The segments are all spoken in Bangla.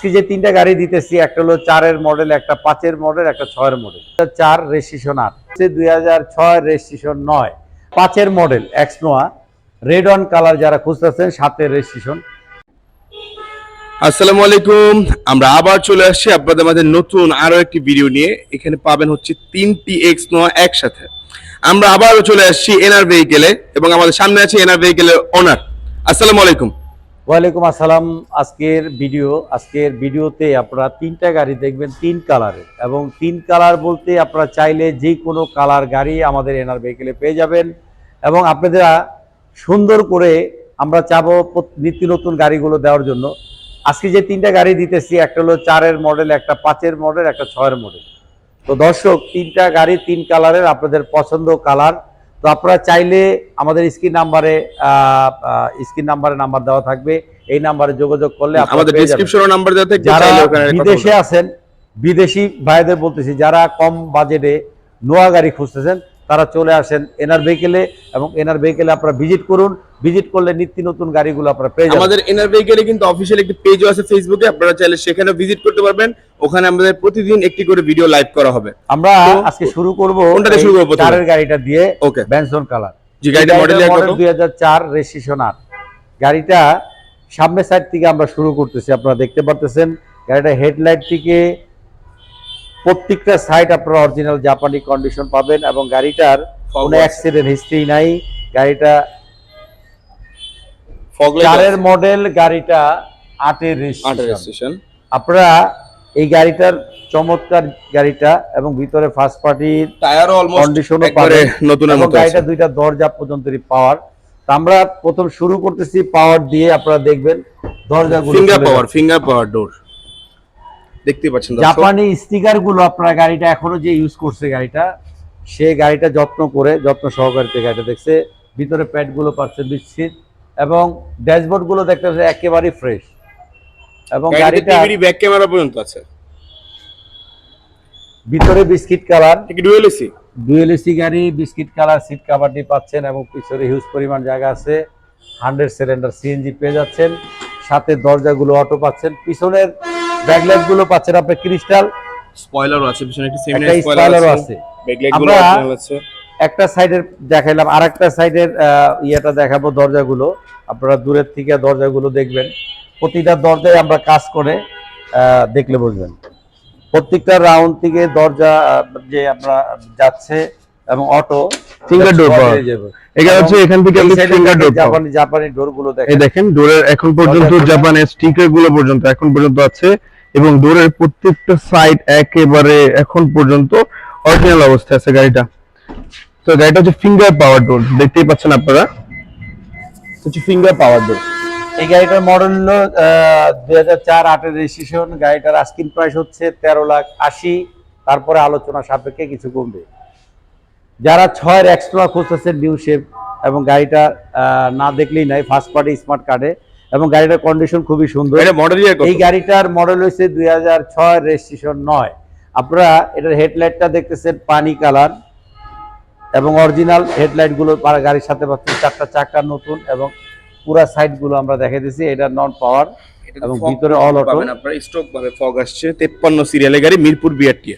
আজকে যে তিনটা গাড়ি দিতেছি, একটা হলো চারের মডেল একটা পাঁচের মডেল একটা ছয়ের মডেল চার রেজিস্ট্রেশন আট দুই হাজার ছয় রেজিস্ট্রেশন নয়। পাঁচের model X Noah red on colour যারা খুঁজতেছেন, সাতের রেজিস্ট্রেশন আসসালামু আলাইকুম। আমরা আবার চলে আসছি আপনাদের মাঝে নতুন আরও একটি ভিডিও নিয়ে। এখানে পাবেন হচ্ছে তিনটি এক্স নোয়া একসাথে। আমরা আবারও চলে আসছি এনআর ভেহিকেলে এবং আমাদের সামনে আছে এনআর ভেহিকেলের ওনার আসসালামু আলাইকুম। ওয়ালাইকুম আসসালাম। আজকের ভিডিও আজকের ভিডিওতে আপনারা তিনটা গাড়ি দেখবেন, তিন কালারের এবং তিন কালার বলতে আপনারা চাইলে যে কোনো কালার গাড়ি আমাদের এনার ভেহিকেলে পেয়ে যাবেন। এবং আপনারা সুন্দর করে আমরা চাবো নিত্য নতুন গাড়িগুলো দেওয়ার জন্য। আজকে যে তিনটা গাড়ি দিতেছি, একটা হলো চারের মডেল একটা পাঁচের মডেল একটা ছয়ের মডেল তো দর্শক, তিনটা গাড়ি তিন কালারের আপনাদের পছন্দ কালার তো আপনারা চাইলে আমাদের স্ক্রিন নাম্বারে স্ক্রিন নাম্বারে নাম্বার দেওয়া থাকবে। এই নাম্বারে যোগাযোগ করলে আমাদের পেয়ে নাম্বার দেওয়া থাকবে যারা বিদেশে আছেন বিদেশি ভাইদের বলতেছি যারা কম বাজেটে নোয়া গাড়ি খুঁজতেছেন তারা চলে আসেন এনার ভেহিকেলে এবং এনার ভেহিকেলে আপনারা ভিজিট করুন। ভিজিট করলে নিত্য নতুন গাড়িগুলো আপনারা পেয়ে যাবেন। আমাদের এনআর ভেহিকেলে কিন্তু অফিসিয়াল একটি পেজও আছে ফেসবুকে আপনারা চাইলে সেখানে ভিজিট করতে পারবেন। ওখানে আমাদের প্রতিদিন একটি করে ভিডিও লাইভ করা হবে। আমরা আজকে শুরু করব কোনটা শুরু করব? চারের গাড়িটা দিয়ে ওকে ব্যানসন কালার জি গাড়িটা মডেল কত দুই হাজার চার রেজিস্ট্রেশন আট। গাড়িটা সামনের সাইড থেকে আমরা শুরু করতেছি আপনারা দেখতে পারতেছেন। গাড়িটা হেডলাইট থেকে প্রত্যেকটা সাইড আপনারা অরিজিনাল জাপানি কন্ডিশন পাবেন এবং গাড়িটার কোনো অ্যাক্সিডেন্ট হিস্ট্রি নাই। গাড়িটা চারের মডেল গাড়িটা আটের রেজিস্ট্রেশন আপনারা এই গাড়িটার চমৎকার গাড়িটা এবং ভিতরে ফার্স্ট পার্টির টায়ারও অলমোস্ট কন্ডিশনও একবারে নতুন গাড়িটা দুইটা দরজা পর্যন্ত পাওয়ার আমরা প্রথম শুরু করতেছি পাওয়ার দিয়ে আপনারা দেখবেন দরজাগুলো finger power finger power door দেখতে পাচ্ছেন জাপানি স্টিকারগুলো আপনারা গাড়িটা এখনও যে ইউজ করছে গাড়িটা সে গাড়িটা যত্ন করে যত্ন গাড়িটা দেখছে ভিতরে প্যাডগুলো পাচ্ছে বিচ্ছিত এবং ড্যাশবোর্ডগুলো দেখতে পাচ্ছে একেবারেই ফ্রেশ এবং গাড়িটা ব্যাক ক্যামেরা পর্যন্ত আছে। ভিতরে biscuit colour. Dual AC dual AC গাড়ি বিস্কিট কালার সিট কাভারটি পাচ্ছেন এবং পিছনে হিউজ পরিমাণ জায়গা আছে। হান্ড্রেড সিলিন্ডার সিএনজি পেয়ে যাচ্ছেন। সাথে দরজাগুলো অটো পাচ্ছেন। পিছনের ব্যাকলাইটগুলো পাচ্ছেন আপনি ক্রিস্টাল। স্পয়লারও আছে পিছনে একটা সেমিনার স্পয়লারও আছে। ব্যাকলাইটগুলো আছে একটা সাইডের দেখাইলাম আর একটা সাইডের ইয়েটা দেখাবো দরজাগুলো। আপনারা দূরের থেকে দরজাগুলো দেখবেন। প্রতিটা দরজায় আমরা কাজ করে আহ, দেখলে বুঝবেন। প্রত্যেকটা রাউন্ড থেকে দরজা যে আমরা যাচ্ছে এবং অটো Finger door পাওয়া। এখানে হচ্ছে এখান থেকে আপনি ফিঙ্গার ডোর জাপানি জাপানি ডোরগুলো এই দেখেন দেখেন ডোরের এখন পর্যন্ত জাপানের স্টিকারগুলো পর্যন্ত এখন পর্যন্ত আছে। এবং ডোরের প্রত্যেকটা সাইড একেবারে এখন পর্যন্ত অরিজিনাল অবস্থায় আছে গাড়িটা। তো গাড়িটা হচ্ছে ফিঙ্গার পাওয়ার ডোর দেখতেই পাচ্ছেন আপনারা? হচ্ছে ফিঙ্গার পাওয়ার ডোর এই গাড়িটার মডেল হলো দুই হাজার চার আটের রেজিস্ট্রেশন গাড়িটার আস্কিন প্রাইস হচ্ছে তেরো লাখ আশি। তারপরে আলোচনা সাপেক্ষে কিছু কমবে। যারা ছয়ের এক্সট্রা খুঁজতেছেন নিউ শেপ এবং গাড়িটা না দেখলেই নাই ফার্স্ট পার্টি স্মার্ট কার্ডে এবং গাড়িটার কন্ডিশন খুবই সুন্দর। এই গাড়িটার মডেল হয়েছে দুই হাজার ছয় রেজিস্ট্রেশন নয়। আপনারা এটার হেডলাইটটা দেখতেছেন পানি কালার। এবং অরিজিনাল হেডলাইটগুলো গাড়ির সাথে পাচ্ছেন চারটা চাকা নতুন এবং পুরা সাইডগুলো আমরা দেখে দিছি এটা নন পাওয়ার এবং ভিতরে auto। পাবেন আপনারা স্টক ভাবে ফগ আসছে 53 সিরিয়ালের গাড়ি মিরপুর বিআরটি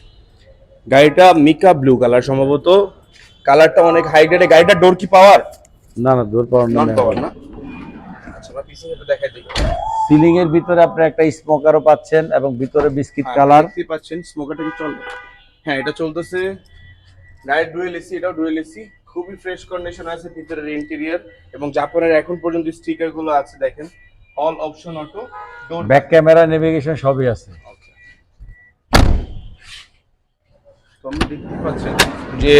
গাড়িটা মিকা ব্লু কালার সম্ভবত। কালারটা অনেক হাই গ্রেডে গাড়িটা ডোর কি পাওয়ার না না ডোর পাওয়ার নন পাওয়ার না। আচ্ছা সিলিং এর ভিতরে আপনি একটা স্মোকারও পাচ্ছেন এবং ভিতরে বিস্কিট কালার দেখতে পাচ্ছেন স্মোকারটা কি চলবে হ্যাঁ এটা চলতেছে। গাড়ির ডুয়েল এসি এটাও ডুয়েল এসি খুবই ফ্রেশ কন্ডিশন আছে ভিতরের ইন্টেরিয়র এবং জাপানের এখন পর্যন্ত স্টিকারগুলো আছে দেখেন। All option auto back camera navigation সবই আছে। যে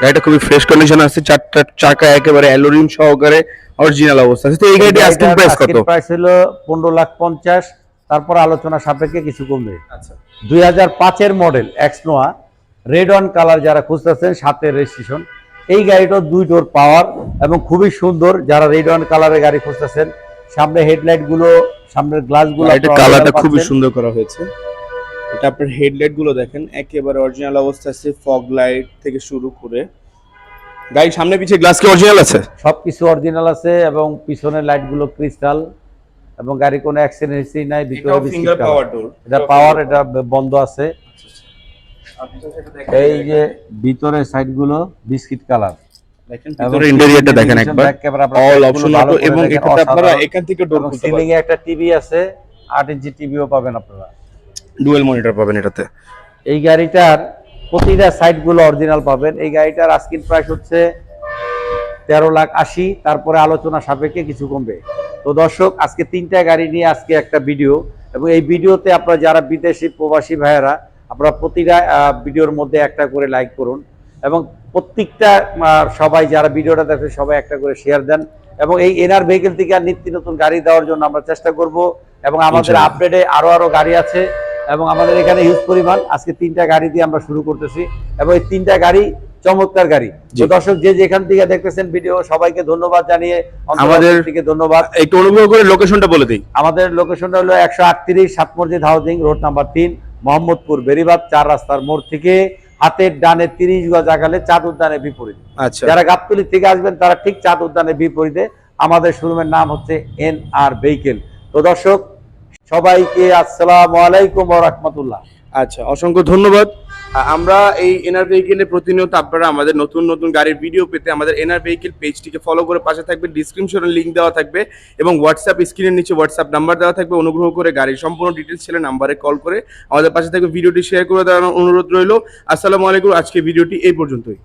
গাড়িটা খুবই ফ্রেশ কন্ডিশন আছে চারটা চাকা একেবারে অ্যালোরিম সহকারে অরিজিনাল অবস্থা আছে। তো এই গাড়িটি আস্কিং প্রাইস কত? প্রাইস হলো পনেরো লাখ পঞ্চাশ তারপর আলোচনা সাপেক্ষে কিছু কমবে। আচ্ছা। দুই হাজার পাঁচের model X Noah red on colour যারা খুঁজতেছেন সাতের রেজিস্ট্রেশন এই গাড়িটা দুই ডোর পাওয়ার এবং খুবই সুন্দর যারা রেড অন কালারের গাড়ি খুঁজতেছেন সামনে হেডলাইটগুলো সামনের গ্লাসগুলো এটা কালারটা খুবই সুন্দর করা হয়েছে। এটা আপনার হেডলাইটগুলো দেখেন একেবারে অরিজিনাল অবস্থা আছে ফগ লাইট থেকে শুরু করে। গাড়ি সামনে পিছে গ্লাস কি অরিজিনাল আছে? সবকিছু অরিজিনাল আছে এবং পিছনের লাইটগুলো ক্রিস্টাল এবং গাড়ি কোনো অ্যাক্সিডেন্ট হিস্ট্রি নাই ভিতরে ফিঙ্গার পাওয়ার ডোর এটা পাওয়ার এটা বন্ধ আছে। এই যে ভিতরে সাইডগুলো বিস্কিট কালার দেখেন ভিতরে ইন্টেরিয়রটা দেখেন একবার। অল অপশন এবং এটাতে আপনারা এখান থেকে ডোর খুলতে সিলিং এ একটা টিভি আছে আট ইঞ্চি টিভিও পাবেন আপনারা। ডুয়েল মনিটর পাবেন এটাতে। এই গাড়িটার প্রতিটা সাইডগুলো অরিজিনাল পাবেন। এই গাড়িটার আস্কিন প্রাইস হচ্ছে তেরো লাখ আশি তারপরে আলোচনা সাপেক্ষে কিছু কমবে। তো দর্শক আজকে তিনটা গাড়ি নিয়ে আজকে একটা ভিডিও এবং এই ভিডিওতে আপনারা যারা বিদেশি প্রবাসী ভাইয়েরা আপনারা প্রতিটা ভিডিওর মধ্যে একটা করে লাইক করুন। এবং প্রত্যেকটা সবাই যারা ভিডিওটা দেখে সবাই একটা করে শেয়ার দেন। এবং এই এনআর ভেহিকেল থেকে আর নিত্য নতুন গাড়ি দেওয়ার জন্য আমরা চেষ্টা করব। এবং আমাদের আপডেটে আরও আরও গাড়ি আছে। এবং আমাদের এখানে হিউজ পরিমাণ। আজকে তিনটা গাড়ি দিয়ে আমরা শুরু করতেছি এবং এই তিনটা গাড়ি চমৎকার গাড়ি। দর্শক যে যেখান থেকে দেখতেছেন ভিডিও সবাইকে ধন্যবাদ জানিয়ে আমাদের- আমাদের থেকে ধন্যবাদ। একটু অনুগ্রহ করে লোকেশনটা বলে দিই। আমাদের লোকেশনটা হলো একশো আটত্রিশ সাত মসজিদ হাউজিং রোড নাম্বার তিন মোহাম্মদপুর বেরিবাদ চার রাস্তার মোড় থেকে। হাতের ডানে তিরিশ গজ আগালে চাঁদ উদ্যানের বিপরীত। আচ্ছা। যারা গাবতলি থেকে আসবেন তারা ঠিক চাঁদ উদ্যানের বিপরীতে। আমাদের শোরুমের নাম হচ্ছে এন আর ভেহিকেল। তো দর্শক সবাইকে আসসালামু আলাইকুম রাহমাতুল্লাহ। আচ্ছা অসংখ্য ধন্যবাদ। আমরা এই এনআর ভেহিকেলে প্রতিনিয়ত আপনারা আমাদের নতুন নতুন গাড়ির ভিডিও পেতে আমাদের এনআর ভেহিকেল পেজটিকে ফলো করে পাশে থাকবে ডিসক্রিপশনে লিঙ্ক দেওয়া থাকবে এবং হোয়াটসঅ্যাপ স্ক্রিনের নিচে হোয়াটসঅ্যাপ নাম্বার দেওয়া থাকবে। অনুগ্রহ করে গাড়ির সম্পূর্ণ ডিটেলস ছেলে নাম্বারে কল করে আমাদের পাশে থাকবে ভিডিওটি শেয়ার করে দেওয়ার অনুরোধ রইল। আসসালামু আলাইকুম আজকে ভিডিওটি এই পর্যন্তই।